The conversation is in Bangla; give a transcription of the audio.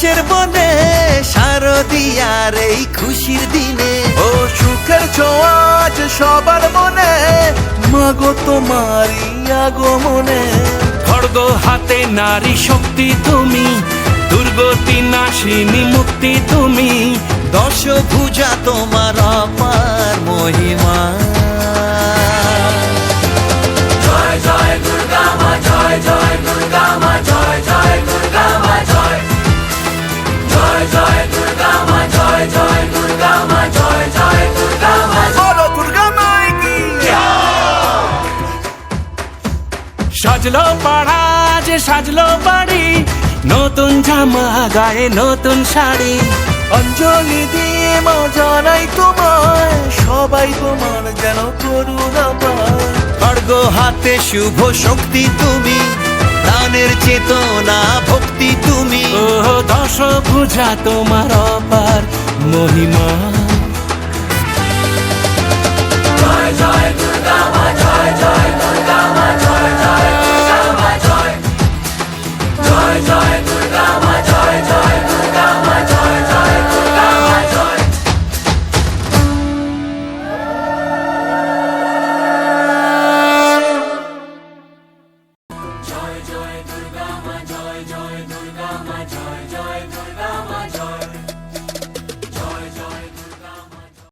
দোলাই কাশের বনে শারদিয়ার এই খুশির দিনে। ও সুখের ছোঁয়াজ সবার মনে মাগো তোমারই আগমনে। খড়গ হাতে নারী শক্তি তুমি দুর্গতি নাশিনী মুক্তি তুমি। দশ ভুজা তোমার সাজলো পাড়া যে সাজলো বাড়ি। নতুন জামা গায়ে নতুন শাড়ি। অঞ্জলি দিয়ে মা জানাই তোমায় সবাই তোমার যেন করুণা পায় খড়গ হাতে শুভ শক্তি তুমি প্রাণের চেতনা ভক্তি তুমি। ও দশ ভুজা তোমার অপার মহিমা।